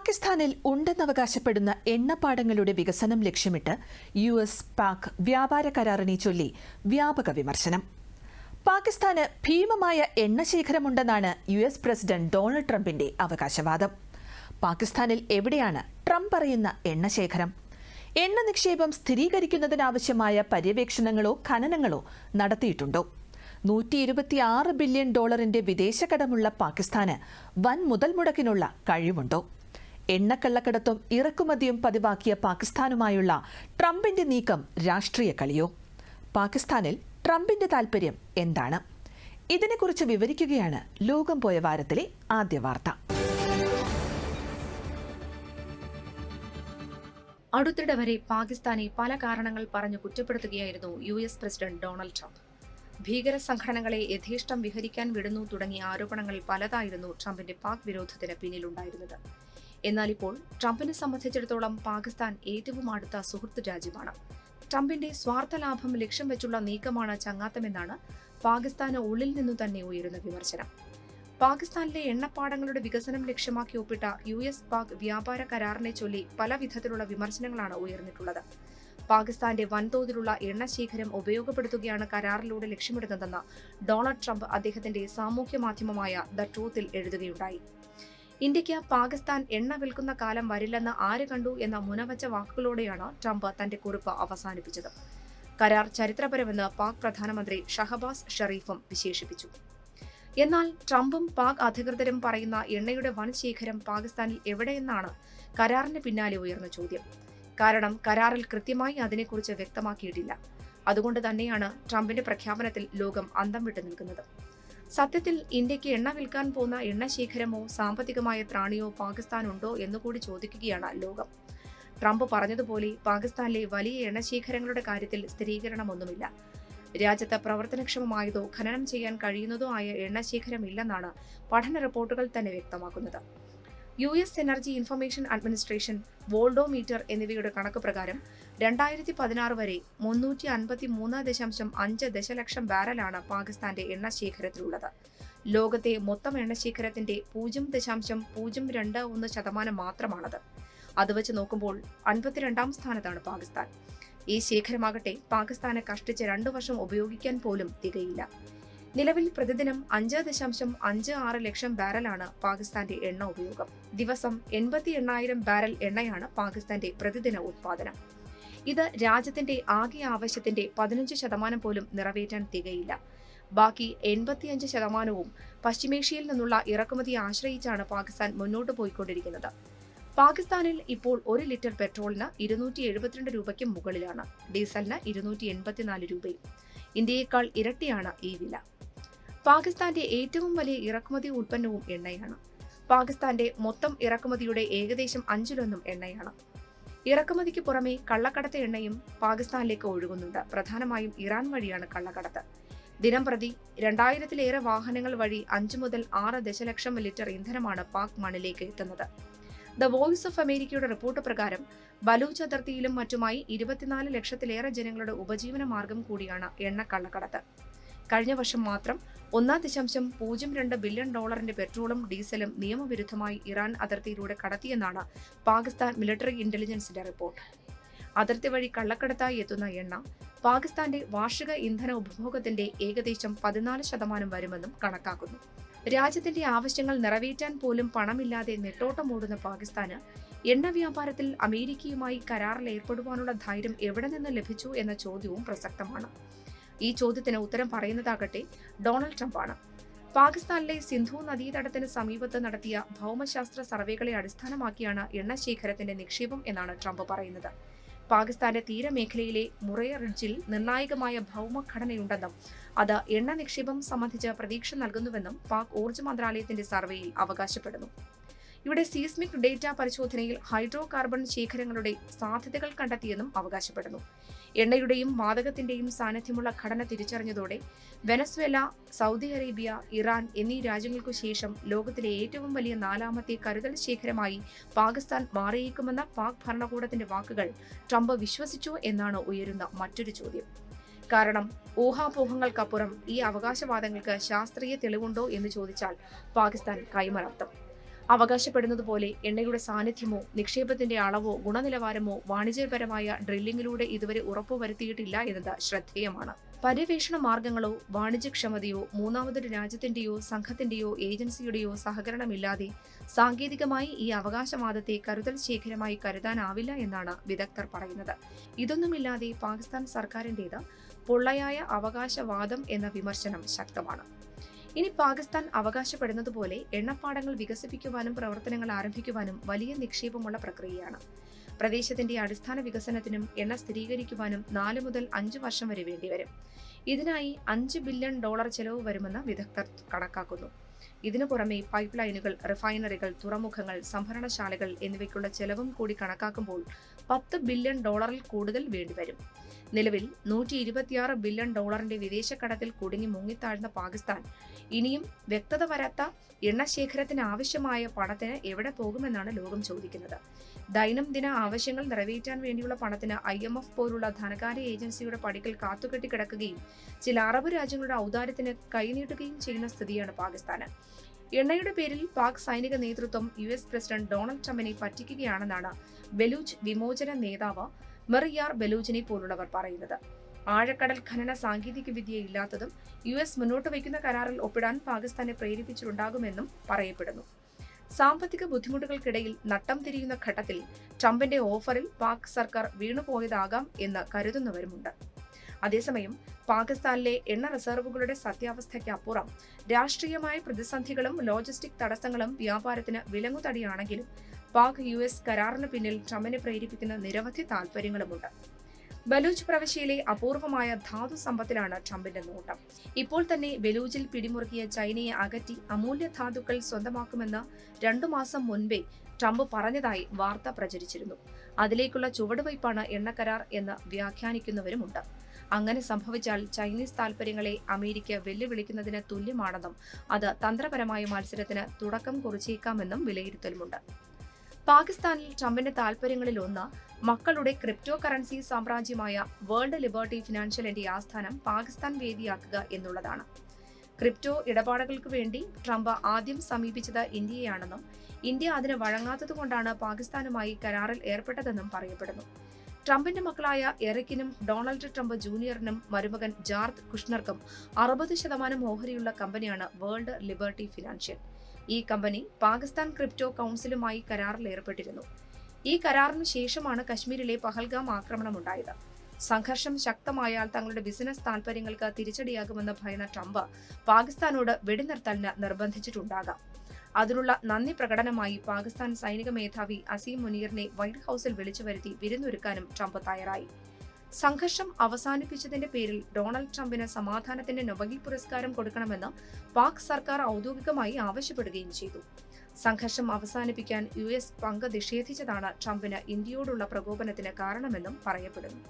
പാകിസ്ഥാനിൽ ഉണ്ടെന്നവകാശപ്പെടുന്ന എണ്ണപ്പാടങ്ങളുടെ വികസനം ലക്ഷ്യമിട്ട് യു എസ് പാക് വ്യാപാര കരാറിനെ ചൊല്ലി വ്യാപക വിമർശനം. പാകിസ്ഥാന് ഭീമമായ എണ്ണശേഖരമുണ്ടെന്നാണ് യു എസ് പ്രസിഡന്റ് ഡൊണാൾഡ് ട്രംപിന്റെ അവകാശവാദം. പാകിസ്ഥാനിൽ എവിടെയാണ് ട്രംപ് പറയുന്ന എണ്ണശേഖരം എണ്ണ നിക്ഷേപം സ്ഥിരീകരിക്കുന്നതിനാവശ്യമായ പര്യവേക്ഷണങ്ങളോ ഖനനങ്ങളോ നടത്തിയിട്ടുണ്ടോ? നൂറ്റി ഇരുപത്തിയാറ് ബില്യൺ ഡോളറിന്റെ വിദേശകടമുള്ള പാകിസ്ഥാന് വൻ മുതൽ മുടക്കിനുള്ള കഴിവുണ്ടോ? എണ്ണക്കള്ളക്കടത്തും ഇറക്കുമതിയും പതിവാക്കിയ പാകിസ്ഥാനുമായുള്ള ട്രംപിന്റെ നീക്കം രാഷ്ട്രീയ കളിയോ? പാകിസ്ഥാനിൽ ട്രംപിന്റെ താൽപര്യം എന്താണ്? ഇതിനെക്കുറിച്ച് വിവരിക്കുകയാണ് ലോകം പോയ വാരത്തിലെ ആദ്യ വാർത്ത. അടുത്തിടെ വരെ പാകിസ്ഥാനെ പല കാരണങ്ങൾ പറഞ്ഞു കുറ്റപ്പെടുത്തുകയായിരുന്നു U S president Donald Trump. ഭീകര സംഘടനകളെ യഥേഷ്ടം വിഹരിക്കാൻ വിടുന്നു തുടങ്ങിയ ആരോപണങ്ങൾ പലതായിരുന്നു ട്രംപിന്റെ പാക് വിരോധത്തിന് പിന്നിലുണ്ടായിരുന്നത്. എന്നാൽ ഇപ്പോൾ ട്രംപിനെ സംബന്ധിച്ചിടത്തോളം പാകിസ്ഥാൻ ഏറ്റവും അടുത്ത സുഹൃത്ത് രാജ്യമാണ്. ട്രംപിന്റെ സ്വാർത്ഥ ലാഭം ലക്ഷ്യം വെച്ചുള്ള നീക്കമാണ് ചങ്ങാത്തമെന്നാണ് പാകിസ്ഥാന് ഉള്ളിൽ നിന്നു തന്നെ ഉയരുന്ന വിമർശനം. പാകിസ്ഥാനിലെ എണ്ണപ്പാടങ്ങളുടെ വികസനം ലക്ഷ്യമാക്കി ഒപ്പിട്ട യു എസ് പാക് വ്യാപാര കരാറിനെ ചൊല്ലി പല വിധത്തിലുള്ള വിമർശനങ്ങളാണ് ഉയർന്നിട്ടുള്ളത്. പാകിസ്ഥാന്റെ വൻതോതിലുള്ള എണ്ണശേഖരം ഉപയോഗപ്പെടുത്തുകയാണ് കരാറിലൂടെ ലക്ഷ്യമിടുന്നതെന്ന് ഡൊണാൾഡ് ട്രംപ് അദ്ദേഹത്തിന്റെ സാമൂഹ്യ മാധ്യമമായ ദ ട്രൂത്തിൽ എഴുതുകയുണ്ടായി. ഇന്ത്യയ്ക്ക് പാകിസ്ഥാൻ എണ്ണ വിൽക്കുന്ന കാലം വരില്ലെന്ന് ആര് കണ്ടു എന്ന മുനവച്ച വാക്കുകളോടെയാണ് ട്രംപ് തന്റെ കുറിപ്പ് അവസാനിപ്പിച്ചത്. കരാർ ചരിത്രപരമെന്ന് പാക് പ്രധാനമന്ത്രി ഷഹബാസ് ഷെറീഫും വിശേഷിപ്പിച്ചു. എന്നാൽ ട്രംപും പാക് അധികൃതരും പറയുന്ന എണ്ണയുടെ വൻ ശേഖരം പാകിസ്ഥാനിൽ എവിടെയെന്നാണ് കരാറിന് പിന്നാലെ ഉയർന്ന ചോദ്യം. കാരണം കരാറിൽ കൃത്യമായി അതിനെക്കുറിച്ച് വ്യക്തമാക്കിയിട്ടില്ല. അതുകൊണ്ട് തന്നെയാണ് ട്രംപിന്റെ പ്രഖ്യാപനത്തിൽ ലോകം അന്തം വിട്ടു നിൽക്കുന്നത്. സത്യത്തിൽ ഇന്ത്യയ്ക്ക് എണ്ണ വിൽക്കാൻ പോകുന്ന എണ്ണശേഖരമോ സാമ്പത്തികമായ ത്രാണിയോ പാകിസ്ഥാൻ ഉണ്ടോ എന്നുകൂടി ചോദിക്കുകയാണ് ലോകം. ട്രംപ് പറഞ്ഞതുപോലെ പാകിസ്ഥാനിലെ വലിയ എണ്ണശേഖരങ്ങളുടെ കാര്യത്തിൽ സ്ഥിരീകരണമൊന്നുമില്ല. രാജ്യത്ത് പ്രവർത്തനക്ഷമമായതോ ഖനനം ചെയ്യാൻ കഴിയുന്നതോ ആയ എണ്ണശേഖരമില്ലെന്നാണ് പഠന റിപ്പോർട്ടുകൾ തന്നെ വ്യക്തമാക്കുന്നത്. U S energy information administration Worldometer എന്നിവയുടെ കണക്ക് പ്രകാരം രണ്ടായിരത്തി പതിനാറ് വരെ മുന്നൂറ്റി അൻപത്തി മൂന്ന് ദശാംശം അഞ്ച് ദശലക്ഷം ബാരലാണ് പാകിസ്ഥാന്റെ എണ്ണശേഖരത്തിലുള്ളത്. ലോകത്തെ മൊത്തം എണ്ണശേഖരത്തിന്റെ പൂജ്യം ദശാംശം പൂജ്യം രണ്ട് ഒന്ന് ശതമാനം മാത്രമാണത്. അത് വെച്ച് നോക്കുമ്പോൾ അൻപത്തിരണ്ടാം സ്ഥാനത്താണ് പാകിസ്ഥാൻ. ഈ ശേഖരമാകട്ടെ പാകിസ്ഥാനെ കഷ്ടിച്ച് രണ്ടു വർഷം ഉപയോഗിക്കാൻ പോലും തികയില്ല. നിലവിൽ പ്രതിദിനം അഞ്ച് ദശാംശം അഞ്ച് ആറ് ലക്ഷം ബാരലാണ് പാകിസ്ഥാന്റെ എണ്ണ ഉപയോഗം. ദിവസം എൺപത്തി എണ്ണായിരം ബാരൽ എണ്ണയാണ് പാകിസ്ഥാന്റെ പ്രതിദിന ഉത്പാദനം. ഇത് രാജ്യത്തിന്റെ ആകെ ആവശ്യത്തിന്റെ പതിനഞ്ച് ശതമാനം പോലും നിറവേറ്റാൻ തികയില്ല. ബാക്കി എൺപത്തിയഞ്ച് ശതമാനവും പശ്ചിമേഷ്യയിൽ നിന്നുള്ള ഇറക്കുമതിയെ ആശ്രയിച്ചാണ് പാകിസ്ഥാൻ മുന്നോട്ട് പോയിക്കൊണ്ടിരിക്കുന്നത്. പാകിസ്ഥാനിൽ ഇപ്പോൾ ഒരു ലിറ്റർ പെട്രോളിന് ഇരുന്നൂറ്റി എഴുപത്തിരണ്ട് രൂപയ്ക്ക് മുകളിലാണ് ഡീസലിന് ഇരുന്നൂറ്റി എൺപത്തിനാല് രൂപയും. ഇന്ത്യയേക്കാൾ ഇരട്ടിയാണ് ഈ വില. പാകിസ്ഥാന്റെ ഏറ്റവും വലിയ ഇറക്കുമതി ഉൽപ്പന്നവും എണ്ണയാണ്. പാകിസ്ഥാന്റെ മൊത്തം ഇറക്കുമതിയുടെ ഏകദേശം അഞ്ചിലൊന്നും എണ്ണയാണ്. ഇറക്കുമതിക്ക് പുറമെ കള്ളക്കടത്ത് എണ്ണയും പാകിസ്ഥാനിലേക്ക് ഒഴുകുന്നുണ്ട്. പ്രധാനമായും ഇറാൻ വഴിയാണ് കള്ളക്കടത്ത്. ദിനം പ്രതി രണ്ടായിരത്തിലേറെ വാഹനങ്ങൾ വഴി അഞ്ചു മുതൽ ആറ് ദശലക്ഷം ലിറ്റർ ഇന്ധനമാണ് പാക് മണിലേക്ക് എത്തുന്നത്. ദ വോയിസ് ഓഫ് അമേരിക്കയുടെ റിപ്പോർട്ട് പ്രകാരം ബലൂച്ച് അതിർത്തിയിലും മറ്റുമായി ഇരുപത്തിനാല് ലക്ഷത്തിലേറെ ജനങ്ങളുടെ ഉപജീവന മാർഗം കൂടിയാണ് എണ്ണ കള്ളക്കടത്ത് കഴിഞ്ഞ വർഷം മാത്രം ഒന്നാം ദശാംശം പൂജ്യം രണ്ട് ബില്യൺ ഡോളറിന്റെ പെട്രോളും ഡീസലും നിയമവിരുദ്ധമായി ഇറാൻ അതിർത്തിയിലൂടെ കടത്തിയെന്നാണ് പാകിസ്ഥാൻ മിലിറ്ററി ഇന്റലിജൻസിന്റെ റിപ്പോർട്ട്. അതിർത്തി വഴി കള്ളക്കടത്തായി എത്തുന്ന എണ്ണ പാകിസ്ഥാന്റെ വാർഷിക ഇന്ധന ഉപഭോഗത്തിന്റെ ഏകദേശം പതിനാല് ശതമാനം വരുമെന്നും കണക്കാക്കുന്നു. രാജ്യത്തിന്റെ ആവശ്യങ്ങൾ നിറവേറ്റാൻ പോലും പണമില്ലാതെ നെട്ടോട്ടമോടുന്ന പാകിസ്ഥാന് എണ്ണ വ്യാപാരത്തിൽ അമേരിക്കയുമായി കരാറിൽ ഏർപ്പെടുവാനുള്ള ധൈര്യം എവിടെ നിന്ന് ലഭിച്ചു എന്ന ചോദ്യവും പ്രസക്തമാണ്. ഈ ചോദ്യത്തിന് ഉത്തരം പറയുന്നതാകട്ടെ ഡൊണാൾഡ് ട്രംപാണ്. പാകിസ്ഥാനിലെ സിന്ധു നദീതടത്തിന് സമീപത്ത് നടത്തിയ ഭൗമശാസ്ത്ര സർവേകളെ അടിസ്ഥാനമാക്കിയാണ് എണ്ണശേഖരത്തിന്റെ നിക്ഷേപം എന്നാണ് ട്രംപ് പറയുന്നത്. പാകിസ്ഥാന്റെ തീരമേഖലയിലെ മുറയ റിഡ്ജിൽ നിർണായകമായ ഭൗമഘടനയുണ്ടെന്നും അത് എണ്ണ നിക്ഷേപം സംബന്ധിച്ച് പ്രതീക്ഷ നൽകുന്നുവെന്നും പാക് ഊർജ മന്ത്രാലയത്തിന്റെ സർവേയിൽ അവകാശപ്പെടുന്നു. ഇവിടെ സീസ്മിക് ഡേറ്റ പരിശോധനയിൽ ഹൈഡ്രോ കാർബൺ ശേഖരങ്ങളുടെ സാധ്യതകൾ കണ്ടെത്തിയെന്നും അവകാശപ്പെടുന്നു. എണ്ണയുടെയും വാതകത്തിന്റെയും സാന്നിധ്യമുള്ള ഘടന തിരിച്ചറിഞ്ഞതോടെ വെനസ്വേല സൗദി അറേബ്യ ഇറാൻ എന്നീ രാജ്യങ്ങൾക്കു ശേഷം ലോകത്തിലെ ഏറ്റവും വലിയ നാലാമത്തെ കരുതൽ ശേഖരമായി പാകിസ്ഥാൻ മാറിയേക്കുമെന്ന പാക് ഭരണകൂടത്തിന്റെ വാക്കുകൾ ട്രംപ് വിശ്വസിച്ചു എന്നാണ് ഉയരുന്ന മറ്റൊരു ചോദ്യം. കാരണം ഊഹാപോഹങ്ങൾക്കപ്പുറം ഈ അവകാശവാദങ്ങൾക്ക് ശാസ്ത്രീയ തെളിവുണ്ടോ എന്ന് ചോദിച്ചാൽ പാകിസ്ഥാൻ കൈമലർത്തും. അവകാശപ്പെടുന്നത് പോലെ എണ്ണയുടെ സാന്നിധ്യമോ നിക്ഷേപത്തിന്റെ അളവോ ഗുണനിലവാരമോ വാണിജ്യപരമായ ഡ്രില്ലിംഗിലൂടെ ഇതുവരെ ഉറപ്പുവരുത്തിയിട്ടില്ല എന്നത് ശ്രദ്ധേയമാണ്. പര്യവേഷണ മാർഗങ്ങളോ വാണിജ്യക്ഷമതയോ മൂന്നാമതൊരു രാജ്യത്തിന്റെയോ സംഘത്തിന്റെയോ ഏജൻസിയുടെയോ സഹകരണമില്ലാതെ സാങ്കേതികമായി ഈ അവകാശവാദത്തെ കരുതൽ ശേഖരമായി കരുതാനാവില്ല എന്നാണ് വിദഗ്ധർ പറയുന്നത്. ഇതൊന്നുമില്ലാതെ പാകിസ്ഥാൻ സർക്കാരിന്റേത് പൊള്ളയായ അവകാശവാദം എന്ന വിമർശനം ശക്തമാണ്. ഇനി പാകിസ്ഥാൻ അവകാശപ്പെടുന്നതുപോലെ എണ്ണപ്പാടങ്ങൾ വികസിപ്പിക്കുവാനും പ്രവർത്തനങ്ങൾ ആരംഭിക്കുവാനും വലിയ നിക്ഷേപമുള്ള പ്രക്രിയയാണ്. പ്രദേശത്തിന്റെ അടിസ്ഥാന വികസനത്തിനും എണ്ണ സ്ഥിരീകരിക്കുവാനും നാല് മുതൽ അഞ്ച് വർഷം വരെ വേണ്ടിവരും. ഇതിനായി അഞ്ച് ബില്യൺ ഡോളർ ചെലവ് വരുമെന്ന് വിദഗ്ധർ കണക്കാക്കുന്നു. ഇതിനു പുറമെ പൈപ്പ് ലൈനുകൾ റിഫൈനറികൾ തുറമുഖങ്ങൾ സംഭരണശാലകൾ എന്നിവയ്ക്കുള്ള ചെലവും കൂടി കണക്കാക്കുമ്പോൾ പത്ത് ബില്യൺ ഡോളറിൽ കൂടുതൽ വേണ്ടിവരും. നിലവിൽ നൂറ്റി ഇരുപത്തിയാറ് ബില്യൺ ഡോളറിന്റെ വിദേശക്കടത്തിൽ കുടുങ്ങി മുങ്ങിത്താഴ്ന്ന പാകിസ്ഥാൻ ഇനിയും വ്യക്തത വരാത്ത എണ്ണശേഖരത്തിന് ആവശ്യമായ പണത്തിന് എവിടെ പോകുമെന്നാണ് ലോകം ചോദിക്കുന്നത്. ദൈനംദിന ആവശ്യങ്ങൾ നിറവേറ്റാൻ വേണ്ടിയുള്ള പണത്തിന് ഐ എം എഫ് പോലുള്ള ധനകാര്യ ഏജൻസിയുടെ പടിക്കൽ കാത്തുകെട്ടി കിടക്കുകയും ചില അറബ് രാജ്യങ്ങളുടെ ഔദാര്യത്തിന് കൈനീട്ടുകയും ചെയ്യുന്ന സ്ഥിതിയാണ് പാകിസ്ഥാന്. എണ്ണയുടെ പേരിൽ പാക് സൈനിക നേതൃത്വം യു എസ് പ്രസിഡന്റ് ഡൊണാൾഡ് ട്രംപിനെ പറ്റിക്കുകയാണെന്നാണ് ബലൂച്ച് വിമോചന നേതാവ് മെറിയാർ ബലൂച്ചിനെ പോലുള്ളവർ പറയുന്നത്. ആഴക്കടൽ ഖനന സാങ്കേതിക വിദ്യ ഇല്ലാത്തതും യു എസ് മുന്നോട്ട് വയ്ക്കുന്ന കരാറിൽ ഒപ്പിടാൻ പാകിസ്ഥാനെ പ്രേരിപ്പിച്ചിട്ടുണ്ടാകുമെന്നും പറയപ്പെടുന്നു. സാമ്പത്തിക ബുദ്ധിമുട്ടുകൾക്കിടയിൽ നട്ടം തിരിയുന്ന ഘട്ടത്തിൽ ട്രംപിന്റെ ഓഫറിൽ പാക് സർക്കാർ വീണുപോയതാകാം എന്ന് കരുതുന്നവരുമുണ്ട്. അതേസമയം പാകിസ്ഥാനിലെ എണ്ണ റിസർവുകളുടെ സത്യാവസ്ഥയ്ക്ക് അപ്പുറം രാഷ്ട്രീയമായ പ്രതിസന്ധികളും ലോജിസ്റ്റിക് തടസ്സങ്ങളും വ്യാപാരത്തിന് വിലങ്ങുതടിയാണെങ്കിലും പാക് യു എസ് കരാറിന് പിന്നിൽ ട്രംപിനെ പ്രേരിപ്പിക്കുന്ന നിരവധി താൽപര്യങ്ങളുമുണ്ട് ബലൂച്ച് പ്രവിശ്യയിലെ അപൂർവമായ ധാതു സമ്പത്തിലാണ് ട്രംപിന്റെ നോട്ടം. ഇപ്പോൾ തന്നെ ബലൂജിൽ പിടിമുറുക്കിയ ചൈനയെ അകറ്റി അമൂല്യ ധാതുക്കൾ സ്വന്തമാക്കുമെന്ന് രണ്ടു മാസം മുൻപേ ട്രംപ് പറഞ്ഞതായി വാർത്ത പ്രചരിച്ചിരുന്നു. അതിലേക്കുള്ള ചുവടുവയ്പാണ് എണ്ണക്കരാർ എന്ന് വ്യാഖ്യാനിക്കുന്നവരുമുണ്ട്. അങ്ങനെ സംഭവിച്ചാൽ ചൈനീസ് താൽപര്യങ്ങളെ അമേരിക്ക വെല്ലുവിളിക്കുന്നതിന് തുല്യമാണെന്നും അത് തന്ത്രപരമായ മത്സരത്തിന് തുടക്കം കുറിച്ചേക്കാമെന്നും വിലയിരുത്തലുമുണ്ട്. പാകിസ്ഥാനിൽ ട്രംപിന്റെ താൽപര്യങ്ങളിൽ ഒന്ന് മക്കളുടെ ക്രിപ്റ്റോ കറൻസി സാമ്രാജ്യമായ വേൾഡ് ലിബർട്ടി ഫിനാൻഷ്യലിന്റെ ആസ്ഥാനം പാകിസ്ഥാൻ വേദിയാക്കുക എന്നുള്ളതാണ്. ക്രിപ്റ്റോ ഇടപാടുകൾക്ക് വേണ്ടി ട്രംപ് ആദ്യം സമീപിച്ചത് ഇന്ത്യയാണെന്നും ഇന്ത്യ അതിന് വഴങ്ങാത്തതുകൊണ്ടാണ് പാകിസ്ഥാനുമായി കരാറിൽ ഏർപ്പെട്ടതെന്നും പറയപ്പെടുന്നു. ട്രംപിന്റെ മക്കളായ എറിക്കിനും ഡൊണാൾഡ് ട്രംപ് ജൂനിയറിനും മരുമകൻ ജാർദ് കുഷ്ണർക്കും അറുപത് ശതമാനം ഓഹരിയുള്ള കമ്പനിയാണ് വേൾഡ് ലിബർട്ടി ഫിനാൻഷ്യൽ. ഈ കമ്പനി പാകിസ്ഥാൻ ക്രിപ്റ്റോ കൗൺസിലുമായി കരാറിൽ ഏർപ്പെട്ടിരുന്നു. ഈ കരാറിന് ശേഷമാണ് കശ്മീരിലെ പഹൽഗാം ആക്രമണം ആക്രമണമുണ്ടായത്. സംഘർഷം ശക്തമായാൽ തങ്ങളുടെ ബിസിനസ് താൽപര്യങ്ങൾക്ക് തിരിച്ചടിയാകുമെന്ന് ഭയന്ന ട്രംപ് പാകിസ്ഥാനോട് വെടിനിർത്തലിന് നിർബന്ധിച്ചിട്ടുണ്ടാകാം. അതിനുള്ള നന്ദി പ്രകടനമായി പാകിസ്ഥാൻ സൈനിക മേധാവി അസീം മുനീറിനെ വൈറ്റ് ഹൌസിൽ വിളിച്ചു വരുത്തി വിരുന്നൊരുക്കാനും ട്രംപ് തയ്യാറായി. സംഘർഷം അവസാനിപ്പിച്ചതിന്റെ പേരിൽ ഡൊണാൾഡ് ട്രംപിന് സമാധാനത്തിന്റെ നൊബഗിൽ പുരസ്കാരം കൊടുക്കണമെന്ന് പാക് സർക്കാർ ഔദ്യോഗികമായി ആവശ്യപ്പെടുകയും ചെയ്തു. സംഘർഷം അവസാനിപ്പിക്കാൻ യു എസ് പങ്ക് നിഷേധിച്ചതാണ് ട്രംപിന് ഇന്ത്യയോടുള്ള പ്രകോപനത്തിന് കാരണമെന്നും പറയപ്പെടുന്നു.